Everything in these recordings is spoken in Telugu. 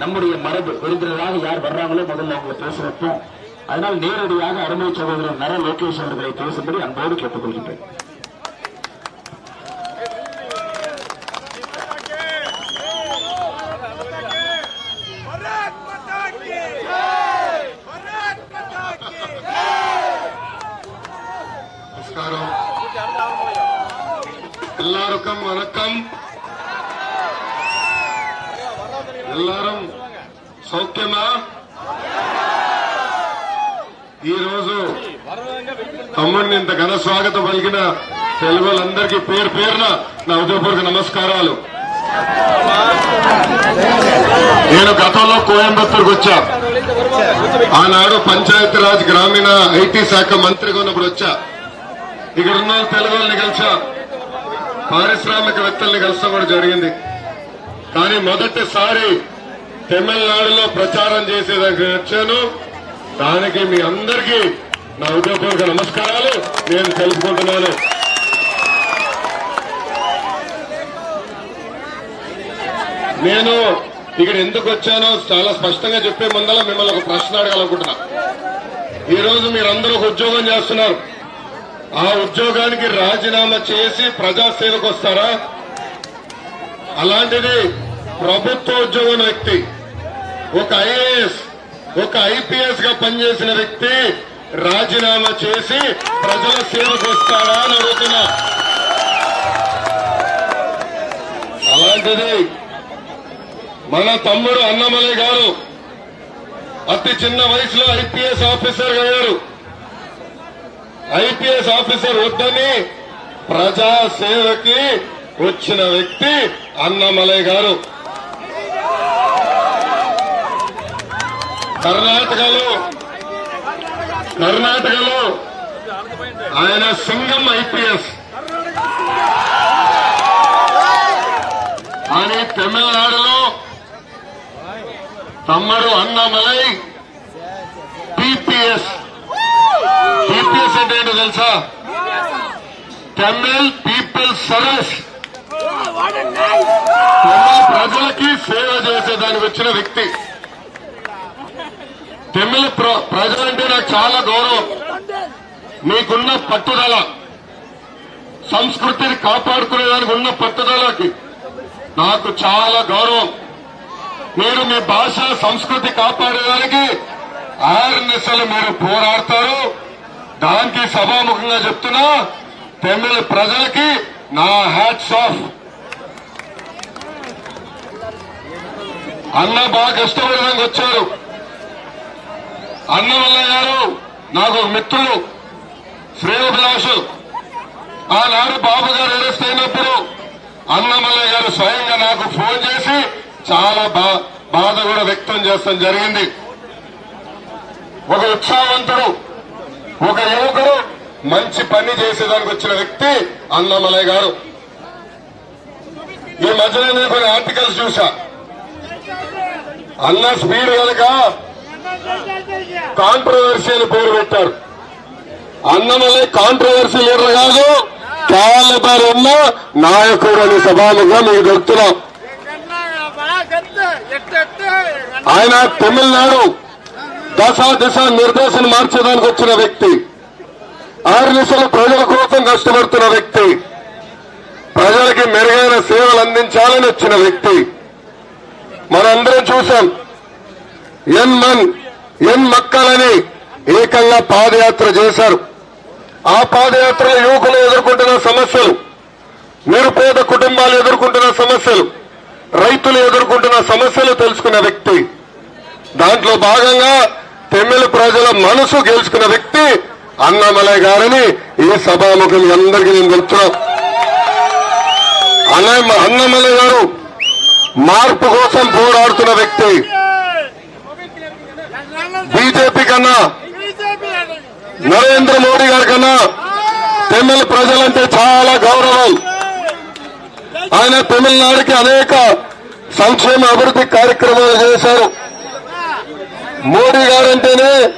நம்முடைய மரபு விருந்தினராக யார் வர்றாங்களோ முதல்ல அவங்க பேச வைப்போம் அதனால் நேரடியாக அருமை சகோதரர் நர லோகேஷ் அவர்களை பேசும்படி அன்போடு கேட்டுக்கொள்கின்றேன். తెలుగు వాళ్ళందరికీ పేరు పేరున నా ఉదయపూర్వక నమస్కారాలు. నేను గతంలో కోయంబత్తూరుకు వచ్చా. ఆనాడు పంచాయతీరాజ్ గ్రామీణ ఐటీ శాఖ మంత్రిగా ఉన్నప్పుడు వచ్చా. ఇక్కడ ఉన్న తెలుగు వాళ్ళని కలిసా. పారిశ్రామికవేత్తల్ని కలసడం కూడా జరిగింది. కానీ మొదటిసారి తమిళనాడులో ప్రచారం చేసేదానికి వచ్చాను. దానికి మీ అందరికీ నా ఉదయపూర్వక నమస్కారాలు. నేను తెలుసుకుంటున్నాను. నేను ఇక్కడ ఎందుకు వచ్చానో చాలా స్పష్టంగా చెప్పే ముందర మిమ్మల్ని ఒక ప్రశ్న అడగాలనుకుంటున్నా. ఈ రోజు మీరందరూ ఒక ఉద్యోగం చేస్తున్నారు. ఆ ఉద్యోగానికి రాజీనామా చేసి ప్రజాసేవకు వస్తారా? అలాంటిది ప్రభుత్వ ఉద్యోగం వ్యక్తి ఒక ఐఏఎస్ ఒక ఐపీఎస్గా పనిచేసిన వ్యక్తి రాజీనామా చేసి ప్రజల సేవకు వస్తాడా అని అడుగుతున్నా. అలాంటిది మన తమ్ముడు అన్నమలై గారు అతి చిన్న వయసులో ఐపీఎస్ ఆఫీసర్ అయ్యారు. ఐపీఎస్ ఆఫీసర్ వద్దని ప్రజా సేవకి వచ్చిన వ్యక్తి అన్నమలై గారు. కర్ణాటకలో కర్ణాటకలో ఆయన సింగం ఐపీఎస్. కానీ తమిళనాడులో తమ్ముడు అన్నమలై పిపిఎస్ పిపిఎస్ అంటే ఏంటో తెలుసా? తమిళ్ పీపుల్ సర్వీస్ ప్రజలకి సేవ చేసేదానికి వచ్చిన వ్యక్తి. తమిళ ప్ర- ప్రజలంటే నాకు చాలా గౌరవం. మీకున్న పట్టుదల సంస్కృతిని కాపాడుకునేదానికి ఉన్న పట్టుదలకి నాకు చాలా గౌరవం. మీరు మీ భాష సంస్కృతి కాపాడేదానికి ఆర్నిసలు మీరు పోరాడతారు. దానికి సభాముఖంగా చెప్తున్నా తమిళ ప్రజలకి నా హ్యాట్స్ ఆఫ్. అన్న బాగా కష్టపడడానికి వచ్చారు. అన్నవల్ల గారు నాకు ఒక మిత్రుడు శ్రేయోభిలాషు ఆనాడు బాబు గారు అరెస్ట్ అయినప్పుడు అన్నమల్ల గారు స్వయంగా నాకు ఫోన్ చేసి చాలా బా- బాధ కూడా వ్యక్తం చేస్తాం. జరిగింది. ఒక ఉత్సాహవంతుడు ఒక యువకుడు మంచి పని చేసేదానికి వచ్చిన వ్యక్తి అన్నమలయ్య గారు. ఈ మధ్యలో నేను కొన్ని ఆర్టికల్స్ చూసా అన్న స్పీడ్ కనుక కాంట్రవర్సీ అని పేరు పెట్టారు. అన్నమలై కాంట్రవర్సీ లీడర్ కాదు కేవలం ఉన్న నాయకుడు అనే సభాముగా మీకు దొరుకుతున్నాం ఆయన తమిళనాడు దశ దిశ నిర్దేశం మార్చడానికి వచ్చిన వ్యక్తి. ఆరు దిశల ప్రజల కోసం కష్టపడుతున్న వ్యక్తి. ప్రజలకి మెరుగైన సేవలు అందించాలని వచ్చిన వ్యక్తి. మనందరం చూశాం. ఎన్ మన్ ఎన్ మక్కలని ఏకంగా పాదయాత్ర చేశారు. ఆ పాదయాత్రలో యువకులు ఎదుర్కొంటున్న సమస్యలు నిరుపేద కుటుంబాలు ఎదుర్కొంటున్న సమస్యలు రైతులు ఎదుర్కొంటున్న సమస్యలు తెలుసుకున్న వ్యక్తి. దాంట్లో భాగంగా తమిళ ప్రజల మనసు గెలుచుకున్న వ్యక్తి అన్నమలై గారని ఈ సభాముఖం అందరికీ నేను చెప్తున్నాను అన్న అన్నమలై గారు మార్పు కోసం పోరాడుతున్న వ్యక్తి. బీజేపీ కన్నా నరేంద్ర మోడీ గారి కన్నా తమిళ ప్రజలంటే చాలా గౌరవం. ఆయన తమిళనాడుకి అనేక సంక్షేమ అభివృద్ధి కార్యక్రమాలు చేశారు. మోడీ గారంటేనే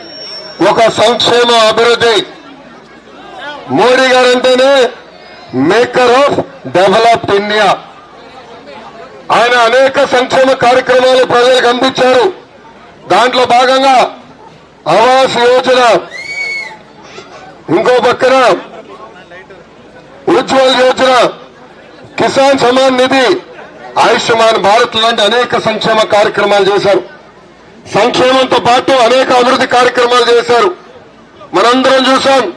ఒక సంక్షేమ అభివృద్ధి. మోడీ గారంటేనే మేకర్ ఆఫ్ డెవలప్డ్ ఇండియా. ఆయన అనేక సంక్షేమ కార్యక్రమాలు ప్రజలకు అందించారు. దాంట్లో భాగంగా ఆవాస్ యోజన ఇంకో పక్కన ఉజ్వల్ యోజన కిసాన్ సమాన్ నిధి ఆయుష్మాన్ భారత్ లాంటి అనేక సంక్షేమ కార్యక్రమాలు చేశారు. సంక్షేమంతో పాటు అనేక అభివృద్ధి కార్యక్రమాలు చేశారు. మనందరం చూసాం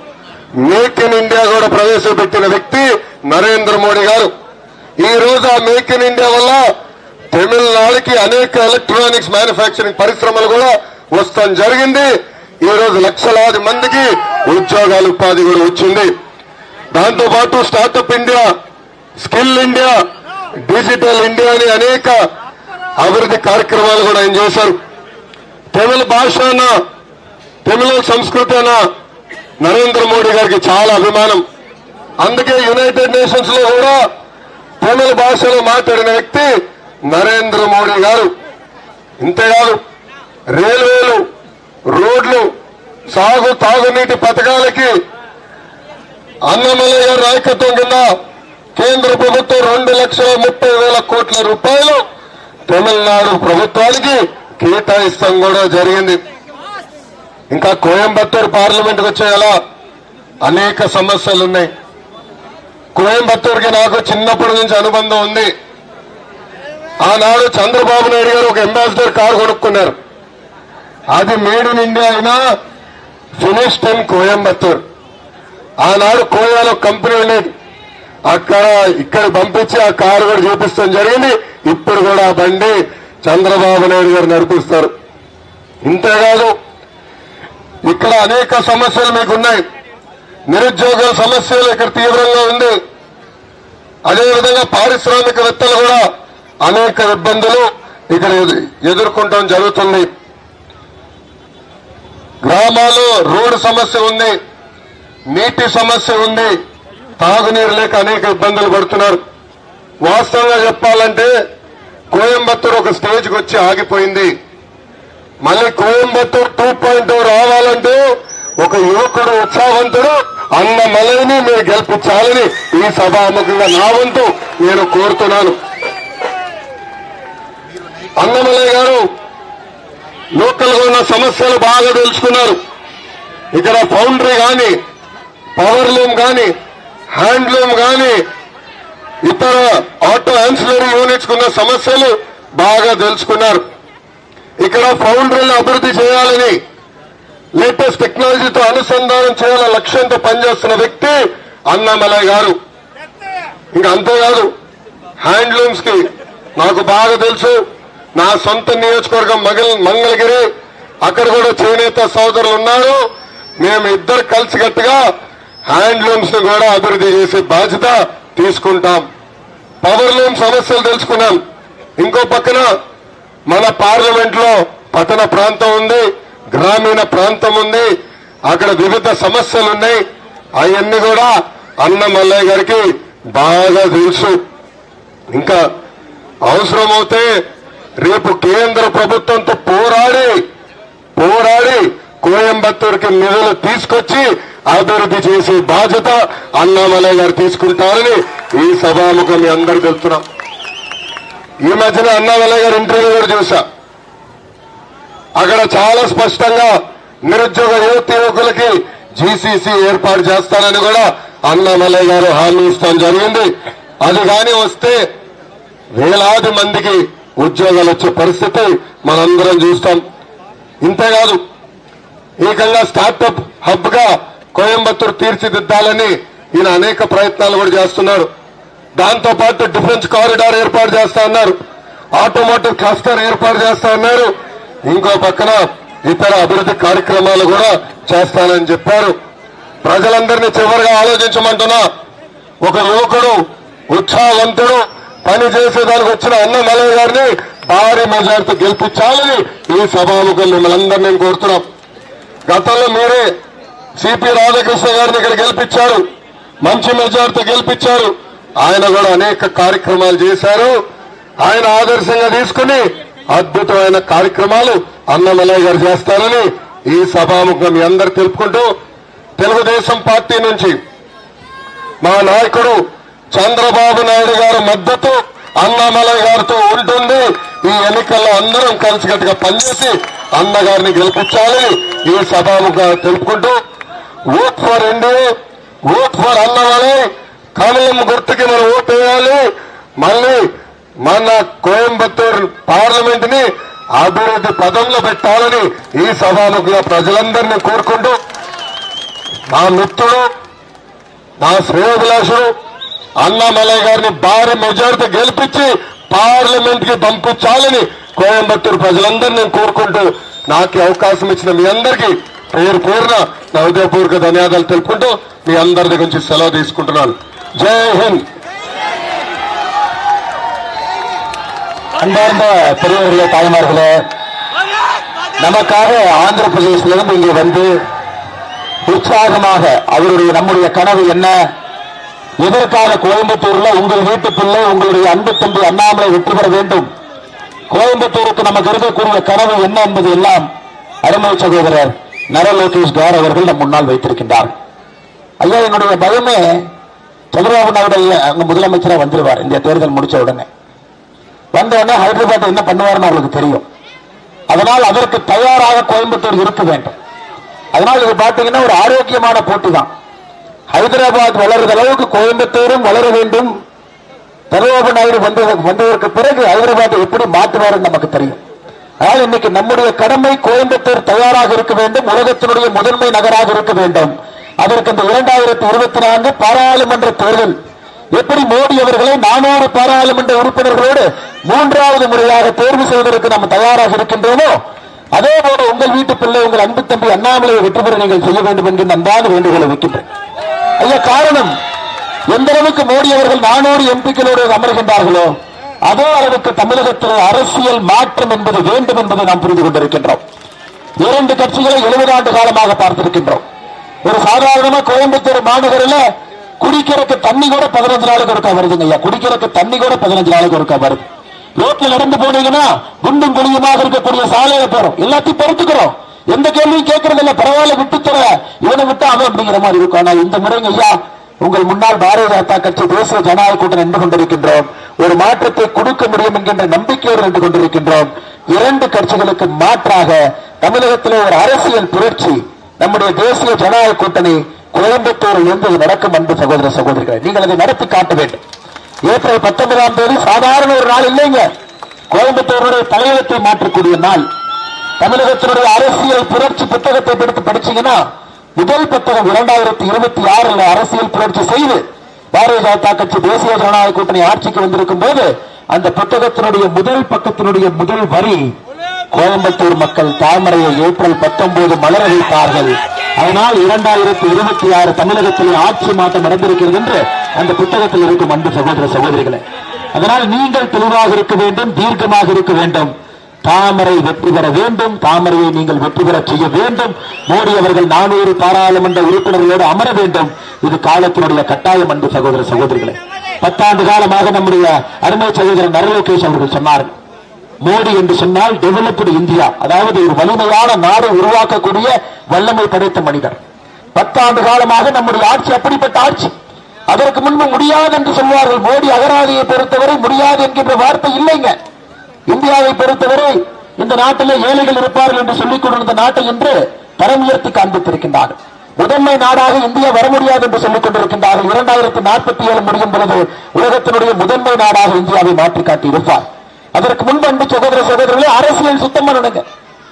మేక్ ఇన్ ఇండియా కూడా ప్రవేశపెట్టిన వ్యక్తి నరేంద్ర మోడీ గారు. ఈ రోజు ఆ మేక్ ఇన్ ఇండియా వల్ల తమిళనాడుకి అనేక ఎలక్ట్రానిక్స్ మ్యానుఫ్యాక్చరింగ్ పరిశ్రమలు కూడా వస్తాం. జరిగింది. ఈ రోజు లక్షలాది మందికి ఉద్యోగాలు ఉపాధి కూడా వచ్చింది. దాంతోపాటు startup India skill India digital India అని అనేక అభివృద్ధి కార్యక్రమాలు కూడా ఆయన చేశారు. తమిళ భాష అన్న తమిళ సంస్కృతి అన్న నరేంద్ర మోడీ గారికి చాలా అభిమానం. అందుకే యునైటెడ్ నేషన్స్లో కూడా తమిళ భాషలో మాట్లాడిన వ్యక్తి నరేంద్ర మోడీ గారు. ఇంతేకాదు రైల్వేలు రోడ్లు సాగు తాగునీటి పథకాలకి అన్నమలయ్య నాయకత్వం కింద కేంద్ర ప్రభుత్వం రెండు లక్షల ముప్పై వేల కోట్ల రూపాయలు తమిళనాడు ప్రభుత్వానికి కేటాయిస్తాం కూడా జరిగింది. ఇంకా కోయంబత్తూరు పార్లమెంట్కి వచ్చేలా అనేక సమస్యలు ఉన్నాయి. కోయంబత్తూరుకి నాకు చిన్నప్పటి నుంచి అనుబంధం ఉంది. ఆనాడు చంద్రబాబు నాయుడు గారు ఒక అంబాసిడర్ కారు కొనుక్కున్నారు. అది మేడ్ ఇన్ ఇండియా అయినా ఫినిష్డ్ ఇన్ కోయంబత్తూర్. ఆనాడు కోయాలో కంపెనీ ఉండేది. అక్కడ ఇక్కడ పంపించి ఆ కారు కూడా చూపిస్తాం జరిగింది. ఇప్పుడు కూడా ఆ బండి చంద్రబాబు నాయుడు గారు నడిపిస్తారు. ఇంతేకాదు ఇక్కడ అనేక సమస్యలు మీకు ఉన్నాయి నిరుద్యోగ సమస్యలు ఇక్కడ తీవ్రంగా ఉంది. అదేవిధంగా పారిశ్రామికవేత్తలు కూడా అనేక ఇబ్బందులు ఇక్కడ ఎదుర్కొంటాం జరుగుతుంది. గ్రామాల్లో రోడ్డు సమస్య ఉంది. నీటి సమస్య ఉంది. తాగునీరు లేక అనేక ఇబ్బందులు పడుతున్నారు. వాస్తవంగా చెప్పాలంటే కోయంబత్తూరు ఒక స్టేజ్కి వచ్చి ఆగిపోయింది. మళ్ళీ కోయంబత్తూరు టూ పాయింట్ రావాలంటే ఒక యువకుడు ఉత్సాహవంతుడు అన్న మలైని మీరు గెలిపించాలని ఈ సభాముఖంగా నా వంతు నేను కోరుతున్నాను. అన్నమలయ్య గారు లోకల్గా ఉన్న సమస్యలు బాగా తెలుసుకున్నారు. ఇక్కడ ఫౌండరీ కానీ పవర్ లూమ్ కానీ హ్యాండ్లూమ్ కానీ ఇతర ఆటో ఆన్సిలరీ యూనిట్స్ ఉన్న సమస్యలు బాగా తెలుసుకున్నారు. ఇక్కడ ఫౌండరీని అభివృద్ధి చేయాలని లేటెస్ట్ టెక్నాలజీతో అనుసంధానం చేయాల లక్ష్యంతో పనిచేస్తున్న వ్యక్తి అన్నామలయ్య గారు. ఇంకా అంతేకాదు హ్యాండ్లూమ్స్కి నాకు బాగా తెలుసు నా సొంత నియోజకవర్గం మగల్ మంగళగిరి అక్కడ కూడా చేనేత సోదరులు ఉన్నారు. మేము ఇద్దరు కలిసికట్టుగా హ్యాండ్లూమ్స్ను కూడా అభివృద్ధి చేసే బాధ్యత తీసుకుంటాం. పవర్ లూమ్ సమస్యలు తెలుసుకున్నాం. ఇంకో పక్కన మన పార్లమెంట్లో పట్టణ ప్రాంతం ఉంది గ్రామీణ ప్రాంతం ఉంది అక్కడ వివిధ సమస్యలు ఉన్నాయి. అవన్నీ కూడా అన్న మల్లయ్య గారికి బాగా తెలుసు. ఇంకా అవసరమవుతే రేపు కేంద్ర ప్రభుత్వంతో పోరాడి పోరాడి కోయంబత్తూరుకి నిధులు తీసుకొచ్చి అభివృద్ధి చేసే బాధ్యత అన్నామలయ్య గారు తీసుకుంటారని ఈ సభాముఖం మీ అందరు తెలుస్తున్నాం ఈ మధ్యన అన్నామలయ్య గారు ఇంటర్వ్యూ కూడా చూసా అక్కడ చాలా స్పష్టంగా నిరుద్యోగ యువత యువకులకి జీసీసీ ఏర్పాటు చేస్తానని కూడా అన్నామలయ్య గారు హామీ ఇస్తాం జరిగింది. అది కానీ వస్తే వేలాది మందికి ఉద్యోగాలు వచ్చే పరిస్థితి మనందరం చూస్తాం. ఇంతేకాదు ఏకంగా స్టార్టప్ హబ్గా కోయంబత్తూరు తీర్చిదిద్దాలని ఈయన అనేక ప్రయత్నాలు కూడా చేస్తున్నారు. దాంతో పాటు డిఫెన్స్ కారిడార్ ఏర్పాటు చేస్తా ఉన్నారు ఆటోమోటివ్ క్లస్టర్ ఏర్పాటు చేస్తా ఉన్నారు ఇంకో పక్కన ఇతర అభివృద్ధి కార్యక్రమాలు కూడా చేస్తానని చెప్పారు. ప్రజలందరినీ చివరిగా ఆలోచించమంటున్నా ఒక యువకుడు ఉత్సాహవంతుడు పని చేసేదానికి వచ్చిన అన్న మలయ్య గారిని భారీ మెజార్టీ గెలిపించాలని ఈ సభాముఖులు మిమ్మల్ని అందరినీ నేను కోరుతున్నాం. గతంలో మీరే సిపి రాధాకృష్ణ గారిని ఇక్కడ గెలిపించారు. మంచి మెజార్టీ గెలిపించారు. ఆయన కూడా అనేక కార్యక్రమాలు చేశారు. ఆయన ఆదర్శంగా తీసుకుని అద్భుతమైన కార్యక్రమాలు అన్నమలయ్య గారు చేస్తారని ఈ సభాముఖం మీ అందరు తెలుపుకుంటూ తెలుగుదేశం పార్టీ నుంచి మా నాయకుడు చంద్రబాబు నాయుడు గారి మద్దతు అన్నమలై గారితో ఉంటుంది. ఈ ఎన్నికల్లో అందరం కలిసికట్టుగా పనిచేసి అన్నగారిని గెలిపించాలని ఈ సభాముఖంగా తెలుపుకుంటూ vote for NDA vote for Annamalai కమలం గుర్తుకి మనం ఓట్ వేయాలి. మళ్ళీ మన కోయంబత్తూరు పార్లమెంట్ని అభివృద్ధి పదంలో పెట్టాలని ఈ సభాముఖంగా ప్రజలందరినీ కోరుకుంటూ నా మిత్రుడు నా శ్రేయోభిలాషుడు అన్నామలై గారిని భారీ మెజారిటీ గెలిపించి పార్లమెంట్కి పంపించాలని కోయంబత్తూరు ప్రజలందరినీ కోరుకుంటూ నాకు అవకాశం ఇచ్చిన మీ అందరికీ పేరు పేరున నా హృదయపూర్వక ధన్యవాదాలు తెలుపుకుంటూ మీ అందరి దగ్గర నుంచి సెలవు తీసుకుంటున్నాను జై హింద్ அன்பார்ந்த பெரியவர்களே தாய்மார்களே நமக்காக ஆந்திர பிரதேசிலிருந்து இங்கே வந்து உற்சாகமாக அவருடைய நம்முடைய கனவு என்ன எதற்காக கோயம்புத்தூர்ல உங்கள் வீட்டு பிள்ளை உங்களுடைய அன்பு தம்பி அண்ணாமலை வெற்றி பெற வேண்டும் கோயம்புத்தூருக்கு நமக்கு இருக்கக்கூடிய கனவு என்ன என்பது எல்லாம் அருமை சகோதரர் நர லோகேஷ் கார் அவர்கள் நம் முன்னால் வைத்திருக்கின்றார். ஐயா என்னுடைய பயமே சந்திரபாபு நாயுடு ஐயா அங்க முதலமைச்சராக வந்துடுவார் இந்த தேர்தல் முடிச்ச உடனே. வந்த உடனே ஹைதராபாத் என்ன பண்ணுவார்னு அவங்களுக்கு தெரியும். அதனால் அதற்கு தயாராக கோயம்புத்தூர் இருக்க வேண்டும். அதனால் இது பார்த்தீங்கன்னா ஒரு ஆரோக்கியமான போட்டி தான் ஹைதராபாத் வளர்கிற அளவுக்கு கோயம்புத்தூரும் வளர வேண்டும். சந்திரபாபு நாயுடு வந்ததற்கு வந்ததற்கு பிறகு ஹைதராபாத்தை எப்படி மாற்றுவாருன்னு நமக்கு தெரியும். ஆனால் இன்னைக்கு நம்முடைய கடமை கோயம்புத்தூர் தயாராக இருக்க வேண்டும் உலகத்தினுடைய முதன்மை நகராக இருக்க வேண்டும். அதற்கு இந்த இரண்டாயிரத்தி இருபத்தி நான்கு பாராளுமன்ற தேர்தல். எப்படி மோடி அவர்களை நானூறு பாராளுமன்ற உறுப்பினர்களோடு மூன்றாவது முறையாக தேர்வு செய்வதற்கு நாம் தயாராக இருக்கின்றோமோ அதே போல உங்கள் வீட்டு பிள்ளை உங்கள் அன்பு தம்பி அண்ணாமலையை வெற்றி பெற நீங்கள் செய்ய வேண்டும் என்று அன்பான வேண்டுகோளை வைக்கின்றேன். ஐயா காரணம் எந்த அளவுக்கு மோடி அவர்கள் நானூறு எம்பிக்களோடு அமர்கின்றார்களோ அதே அளவுக்கு தமிழகத்தில் அரசியல் மாற்றம் என்பது வேண்டும் என்பதை நாம் புரிந்து கொண்டிருக்கின்றோம். இரண்டு கட்சிகளை எழுபது ஆண்டு காலமாக பார்த்திருக்கின்றோம். ஒரு சாதாரணமா கோயம்புத்தூர் மாநகரில் குடிக்கிறதுக்கு தண்ணி கூட பதினஞ்சு நாளுக்கு ஒருக்கா வருதுங்க ஐயா. குடிக்கிறதுக்கு தண்ணி கூட பதினஞ்சு நாளுக்கு ஒருக்கா வருது. ரோட்ல நடந்து போனீங்கன்னா குண்டும் குழியுமாக இருக்கக்கூடிய சாலையில போறோம். எல்லாத்தையும் பொறுத்துக்கிறோம். எந்த கேள்வியும் கேட்கறது இல்ல பரவாயில்ல விட்டு தர இவனை விட்டு அவன் அப்படிங்கிற மாதிரி இருக்கும். ஆனா இந்த முறைங்க ஐயா உங்கள் முன்னாள் பாரதிய ஜனதா கட்சி தேசிய ஜனநாயக கூட்டம் நின்று கொண்டிருக்கின்றோம். ஒரு மாற்றத்தை கொடுக்க முடியும் என்கின்ற நம்பிக்கையோடு நின்று கொண்டிருக்கின்றோம். இரண்டு கட்சிகளுக்கு மாற்றாக தமிழகத்திலே ஒரு அரசியல் புரட்சி நம்முடைய தேசிய ஜனநாயக கூட்டணி கோயம்புத்தூரில் இருந்து நடக்கும் அன்பு சகோதர சகோதரிகளை நீங்கள் அதை நடத்தி காட்ட வேண்டும். ஏப்ரல் பத்தொன்பதாம் தேதி சாதாரண ஒரு நாள் இல்லைங்க. கோயம்புத்தூருடைய தலையத்தை மாற்றக்கூடிய நாள். தமிழகத்தினுடைய அரசியல் புரட்சி புத்தகத்தை எடுத்து படிச்சீங்கன்னா முதல் புத்தகம் இரண்டாயிரத்தி இருபத்தி ஆறுல அரசியல் புரட்சி செய்து பாரதிய ஜனதா கட்சி தேசிய ஜனநாயக கூட்டணி ஆட்சிக்கு வந்திருக்கும் போது அந்த புத்தகத்தினுடைய முதல் பக்கத்தினுடைய முதல் வரி கோயம்புத்தூர் மக்கள் தாமரையை ஏப்ரல் பத்தொன்பது மலர வைத்தார்கள் அதனால் இரண்டாயிரத்தி இருபத்தி ஆறு தமிழகத்தில் ஆட்சி மாற்றம் நடந்திருக்கிறது என்று அந்த புத்தகத்தில் இருக்கும் அன்பு சகோதர சகோதரிகளை. அதனால் நீங்கள் தெளிவாக இருக்க வேண்டும் தீர்க்கமாக இருக்க வேண்டும். தாமரை வெற்றி பெற வேண்டும். தாமரையை நீங்கள் வெற்றி பெற செய்ய வேண்டும். மோடி அவர்கள் நானூறு பாராளுமன்ற உறுப்பினர்களோடு அமர வேண்டும். இது காலத்தினுடைய கட்டாயம் அன்பு சகோதர சகோதரிகளே. பத்தாண்டு காலமாக நம்முடைய அருமை சகோதரர் நரலோகேஷ் அவர்கள் சொன்னார்கள். மோடி என்று சொன்னால் டெவலப்டு இந்தியா. அதாவது ஒரு வலிமையான நாடு உருவாக்கக்கூடிய வல்லமை படைத்த மனிதர். பத்தாண்டு காலமாக நம்முடைய ஆட்சி அப்படிப்பட்ட ஆட்சி. அதற்கு முன்பு முடியாது என்று சொல்வார்கள். மோடி அகராதியை பொறுத்தவரை முடியாது என்கின்ற வார்த்தை இல்லைங்க. இந்தியாவை பொறுத்தவரை இந்த நாட்டில் ஏழைகள் இருப்பார்கள் என்று சொல்லிக் கொண்டிருந்த நாட்டை இன்று தரம் உயர்த்தி முதன்மை நாடாக இந்தியா வர முடியாது என்று சொல்லிக் கொண்டிருக்கின்றார்கள் இரண்டாயிரத்தி நாற்பத்தி ஏழு முடியும் பொழுது உலகத்தினுடைய முதன்மை நாடாக இந்தியாவை மாற்றி காட்டி இருப்பார் அதற்கு முன்பு அன்பு சகோதர சகோதரர்களே அரசியல் சுத்தம் பண்ணணுங்க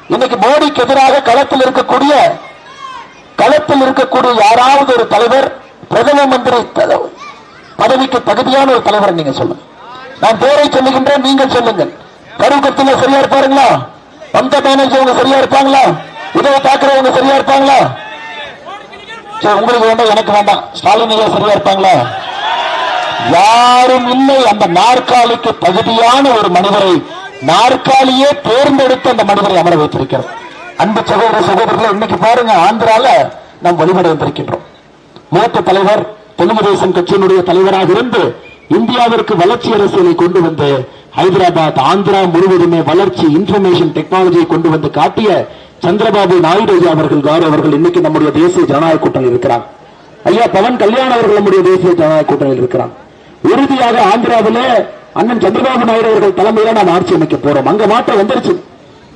இன்னைக்கு மோடிக்கு எதிராக களத்தில் இருக்கக்கூடிய களத்தில் இருக்கக்கூடிய யாராவது ஒரு தலைவர் பிரதம மந்திரி பதவிக்கு தகுதியான ஒரு தலைவர் நீங்க சொல்லுங்க. நான் பேரை சொல்லுகின்றேன் நீங்கள் சொல்லுங்கள். கருக்கத்தில் சரியா இருப்பாருங்களா? பந்த மேனேஜர் சரியா இருப்பாங்களா? இதை தாக்கரே சரியா இருப்பாங்களா? சரி உங்களுக்கு வேண்டாம் எனக்கு வேண்டாம். ஸ்டாலின் சரியா இருப்பாங்களா? யாரும் இல்லை. அந்த நாற்காலிக்கு தகுதியான ஒரு மனிதரை நாற்காலியே தேர்ந்தெடுத்து அந்த மனிதரை அமர வைத்திருக்கிறது அன்பு சகோதர சகோதரர்கள் இன்னைக்கு பாருங்க ஆந்திரால நாம் வழிபட வந்திருக்கின்றோம். மூத்த தலைவர் தெலுங்கு தேசம் கட்சியினுடைய தலைவராக இருந்து இந்தியாவிற்கு வளர்ச்சி அரசியலை கொண்டு வந்து ஹைதராபாத் ஆந்திரா முழுவதுமே வளர்ச்சி இன்ஃபர்மேஷன் டெக்னாலஜியை கொண்டு வந்து காட்டிய சந்திரபாபு நாயுடு ஐயா அவர்கள் கார் அவர்கள் இன்னைக்கு நம்முடைய தேசிய ஜனநாயக கூட்டணி இருக்கிறார் ஐயா பவன் கல்யாண் அவர்கள் நம்முடைய தேசிய ஜனநாயக கூட்டணியில் இருக்கிறார் உறுதியாக ஆந்திராவிலே அண்ணன் சந்திரபாபு நாயுடு அவர்கள் தலைமையில நாம் ஆட்சி அமைக்க போறோம். அங்க மாற்றம் வந்துருச்சு.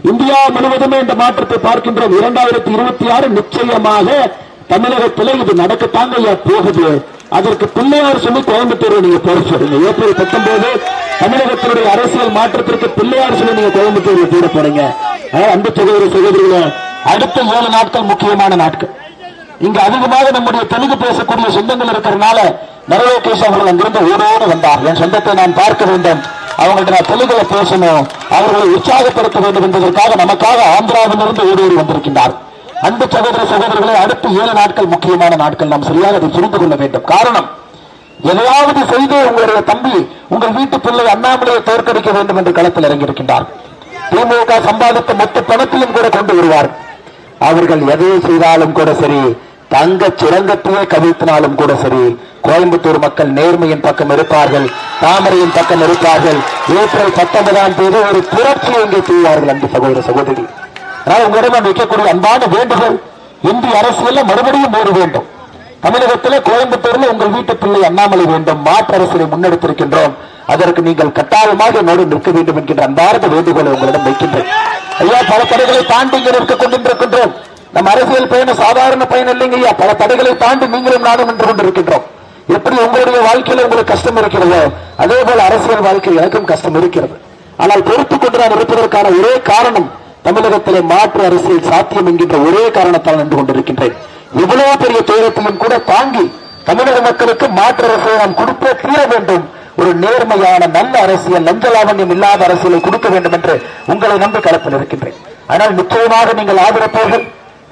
இந்தியா முழுவதுமே இந்த மாற்றத்தை பார்க்கின்றோம். இரண்டாயிரத்தி இருபத்தி ஆறு நிச்சயமாக தமிழகத்திலே இது நடக்கத்தாங்க ஐயா. போகுது. அதற்கு பிள்ளையார் சொல்லி கோயம்புத்தூர் நீங்க போட சொல்றீங்க ஏப்ரல் பத்தொன்பது தமிழகத்தினுடைய அரசியல் மாற்றத்திற்கு பிள்ளையார் சொல்லி நீங்க கோயம்புத்தூர்ல போட போறீங்க. அஹ் அன்பு சகோதர சகோதரிகளே அடுத்த ஏழு நாட்கள் முக்கியமான நாட்கள். இங்க அதிகமாக நம்முடைய தெலுங்கு பேசக்கூடிய சொந்தங்கள் இருக்கிறதுனால கேஸ் அவர்கள் அங்கிருந்து ஓடோடு வந்தார். என் சொந்தத்தை நான் பார்க்க வேண்டும். அவங்கள்ட்ட நான் தெலுங்குல பேசணும். அவர்களை உற்சாகப்படுத்த வேண்டும் என்பதற்காக நமக்காக ஆந்திராவிலிருந்து ஓடி வந்திருக்கின்றார். அன்பு சகோதர சகோதரர்களை அடுத்த ஏழு நாட்கள் முக்கியமான நாட்கள். நாம் சரியாக அதை புரிந்து கொள்ள வேண்டும். காரணம் எதையாவது செய்து உங்களுடைய தம்பி உங்கள் வீட்டு பிள்ளை அண்ணாமலையை தோற்கடிக்க வேண்டும் என்று களத்தில் இறங்கியிருக்கின்றார். திமுக சம்பாதித்த மொத்த பணத்தையும் கூட கொண்டு வருவார். அவர்கள் எதை செய்தாலும் கூட சரி தங்க சுரங்கத்தையே கவிழ்த்தினாலும் கூட சரி கோயம்புத்தூர் மக்கள் நேர்மையின் பக்கம் இருப்பார்கள் தாமரையின் பக்கம் இருப்பார்கள். ஏப்ரல் பத்தொன்பதாம் தேதி ஒரு புரட்சியை இங்கே செய்வார்கள் அன்பு சகோதர சகோதரி. நான் உங்களிடம் வைக்கக்கூடிய அன்பான வேண்டுகோள் இந்திய அரசியல்ல மறுபடியும் மோட வேண்டும். தமிழகத்திலே கோயம்புத்தூர்ல உங்கள் வீட்டு பிள்ளை அண்ணாமலை வேண்டும். மாற்று அரசியலை முன்னெடுத்திருக்கின்றோம். அதற்கு நீங்கள் கட்டாயமாக என்னோடு நிற்க வேண்டும் என்கின்ற அன்பார்ந்த வேண்டுகோளை உங்களிடம் வைக்கின்றேன். ஐயா பல தடைகளை தாண்டி இங்கே நிற்க கொண்டிருக்கின்றோம். நம் அரசியல் பயணம் சாதாரண பயணம் இல்லைங்க ஐயா. பல தடைகளை தாண்டி நீங்களும் நானும் நின்று கொண்டிருக்கின்றோம். எப்படி உங்களுடைய வாழ்க்கையில உங்களுக்கு கஷ்டம் இருக்கிறதோ அதே போல அரசியல் வாழ்க்கையில் எனக்கும் கஷ்டம் இருக்கிறது. ஆனால் பொறுத்து கொண்டு நான் இருப்பதற்கான ஒரே காரணம் தமிழகத்திலே மாற்று அரசியல் சாத்தியம் என்கின்ற ஒரே காரணத்தால் நின்று கொண்டிருக்கின்றேன். இவ்வளவு பெரிய துயரத்தையும் கூட தாங்கி தமிழக மக்களுக்கு மாற்று அரசியலை நாம் கொடுக்க தீர வேண்டும். ஒரு நேர்மையான நல்ல அரசியல் லஞ்ச இல்லாத அரசியலை கொடுக்க வேண்டும் என்று உங்களை நம்பி களத்தில் இருக்கின்றேன். ஆனால் நிச்சயமாக நீங்கள் ஆதரப்போர்கள்.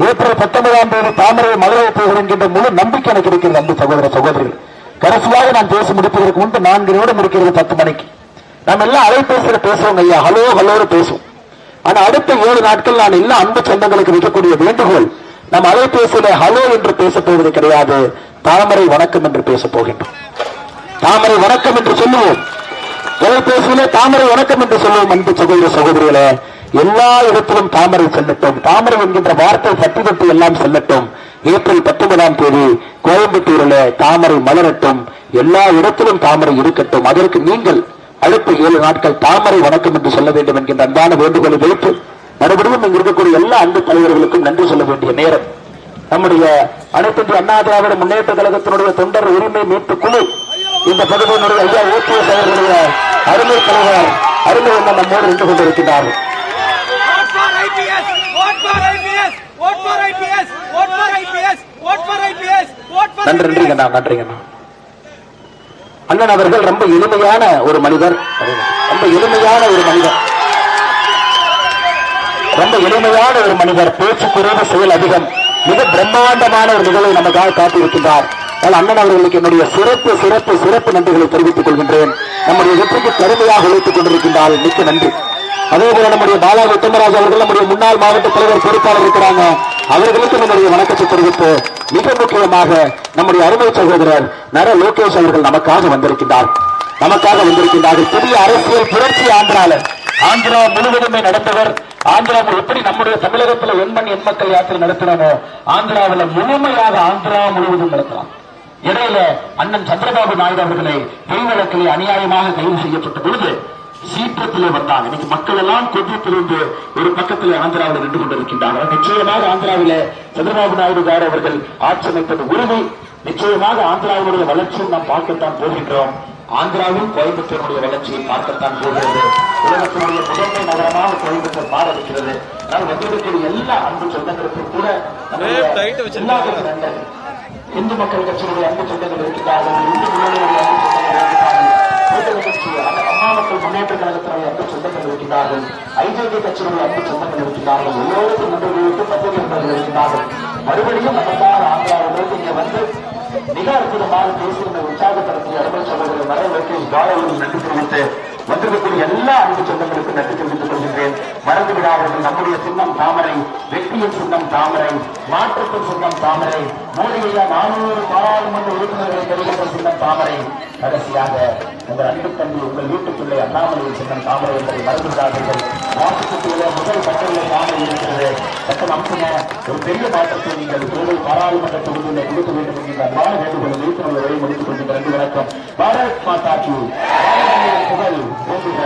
ஏப்ரல் பத்தொன்பதாம் தேதி தாமரை மதுரை போகிறேன் என்கின்ற முழு நம்பிக்கை எனக்கு இருக்கிறது அன்பு சகோதர சகோதரிகள். கடைசியாக நான் பேசி முடிப்பதற்கு முன்பு நான்கு நிமிடம் இருக்கிறது பத்து மணிக்கு. நாம் எல்லாம் அலைபேசியில் பேசுவோம் ஐயா. ஹலோ ஹலோன்னு பேசுவோம். ஆனா அடுத்த ஏழு நாட்கள் நான் எல்லா அன்பு சொந்தங்களுக்கு வைக்கக்கூடிய வேண்டுகோள் நாம் அலைபேசியில ஹலோ என்று பேசப்போவது கிடையாது. தாமரை வணக்கம் என்று பேசப் போகின்றோம். தாமரை வணக்கம் என்று சொல்லுவோம். தொலைபேசியிலே தாமரை வணக்கம் என்று சொல்லுவோம் அன்பு சகோதர சகோதரிகளே. எல்லா இடத்திலும் தாமரை செல்லட்டும். தாமரை என்கின்ற வார்த்தை தட்டி தட்டி எல்லாம் செல்லட்டும். ஏப்ரல் பத்தொன்பதாம் தேதி கோயம்புத்தூரில் தாமரை மலரட்டும். எல்லா இடத்திலும் தாமரை இருக்கட்டும். அதற்கு நீங்கள் அடுத்த ஏழு நாட்கள் தாமரை வணக்கம் என்று சொல்ல வேண்டும் என்கின்ற அன்பான வேண்டுகோளை வைத்து மறுபடியும் இங்கு இருக்கக்கூடிய எல்லா அன்பு தலைவர்களுக்கும் நன்றி சொல்ல வேண்டிய நேரம். நம்முடைய அனைத்து அண்ணா திராவிட முன்னேற்ற கழகத்தினுடைய தொண்டர் உரிமை மீட்பு குழு இந்த பகுதியினுடைய ஐயா ஓபிஎஸ் அவர்களுடைய அருமை தலைவர் அருமை என்ன நம்மோடு நின்று கொண்டிருக்கிறார்கள் நன்றி நன்றிங்கண்ணா நன்றிங்கண்ணா. அண்ணன் அவர்கள் ரொம்ப எளிமையான ஒரு மனிதர். ரொம்ப எளிமையான ஒரு மனிதர். ரொம்ப எளிமையான ஒரு மனிதர். பேச்சு குறைவு செயல் அதிகம். மிக பிரம்மாண்டமான ஒரு நிகழ்வை நமக்காக காட்டியிருக்கின்றார். அதனால் அண்ணன் அவர்களுக்கு என்னுடைய சிறப்பு சிறப்பு சிறப்பு நன்றிகளை தெரிவித்துக் கொள்கின்றேன். நம்முடைய வெற்றிக்கு கடுமையாக உழைத்துக் கொண்டிருக்கின்றால் மிக்க நன்றி. அதே போல நம்முடைய பாலா உத்தமராஜ் அவர்கள் நம்முடைய முன்னாள் மாவட்ட தலைவர் பொறுப்பாளர் இருக்கிறாங்க. அவர்களுக்கு நம்முடைய வணக்கத்தை தெரிவித்து மிக முக்கியமாக நம்முடைய அருமை சகோதரர் நர லோகேஷ் அவர்கள் நமக்காக வந்திருக்கின்றார். நமக்காக வந்திருக்கின்றார்கள் புதிய அரசியல் புரட்சி ஆந்திரால. ஆந்திரா முழுவதுமே நடந்தவர். ஆந்திராவில் எப்படி நம்முடைய தமிழகத்தில் எண்மண் எண்மக்கள் யாத்திரை நடத்தினோமோ ஆந்திராவில் முழுமையாக ஆந்திரா முழுவதும் நடத்தலாம். இடையில அண்ணன் சந்திரபாபு நாயுடு அவர்களை பொய் அநியாயமாக கைது செய்யப்பட்ட பொழுது சீற்றத்திலே வந்தாங்க இன்னைக்கு மக்கள் எல்லாம் கொதித்திருந்து ஒரு பக்கத்தில் ஆந்திராவில் நின்று கொண்டிருக்கின்றார்கள். நிச்சயமாக ஆந்திராவிலே சந்திரபாபு நாயுடு கார் அவர்கள் ஆட்சி அமைப்பது உரிமை. நிச்சயமாக ஆந்திராவுடைய வளர்ச்சியை நாம் பார்க்கத்தான் போகின்றோம். ஆந்திராவில் கோயம்புத்தூருடைய வளர்ச்சியை பார்க்கத்தான் போகிறது. உலகத்தினுடைய முதன்மை நகரமாக கோயம்புத்தூர் மாற இருக்கிறது ஆனால் வந்திருக்கிற எல்லா அன்பு சொந்தங்களுக்கும் கூட எல்லா இந்து மக்கள் கட்சியினுடைய அன்பு சொந்தங்கள் இருக்கிறார்கள் இந்து முன்னணியுடைய அன்பு அம்மா மக்கள் முன்னேற்ற கழகத்தினுடைய அன்பு சொந்தங்கள் ஐஜேபி கட்சியினுடைய அன்பு சொந்தங்கள் எல்லோருக்கும் பத்திரிகை நண்பர்கள் மறுபடியும் நமக்காக ஆந்திராவிலிருந்து இங்கே வந்து மிக அற்புதமாக பேசுகின்ற உற்சாகப்படுத்திய அருமை சகோதரர் மறை நன்றி தெரிவித்து வந்திருக்கக்கூடிய எல்லா அன்பு சொந்தங்களுக்கும் நன்றி தெரிவித்துக் கொள்கின்றேன். மறந்து விடாதீர்கள். நம்முடைய சின்னம் தாமரை வெற்றியின் சின்னம் தாமரை மாற்றத்தின் சின்னம் தாமரை மோடியா நானூறு பாராளுமன்ற உறுப்பினர்களை தெரிவித்த சின்னம் தாமரை. கடைசியாக உங்கள் அன்பு தம்பி உங்கள் வீட்டுக்குள்ளே அண்ணாமலையின் சின்னம் தாமரை என்பதை மறந்து விடாதீர்கள். வாக்குச்சீட்டுகள முதல் பட்டியலில் தாமரை இருக்கிறது. சட்டம் அம்சன ஒரு பெரிய மாற்றத்தை நீங்கள் உங்கள் பாராளுமன்ற தொகுதியில் கொடுக்க வேண்டும் என்கின்ற அன்பான வேண்டுகோளை விழிப்புணர்வு வரை முடித்துக் கொண்டு நன்றி வணக்கம். பாரத் மாதாஜி புகழ் போன்ற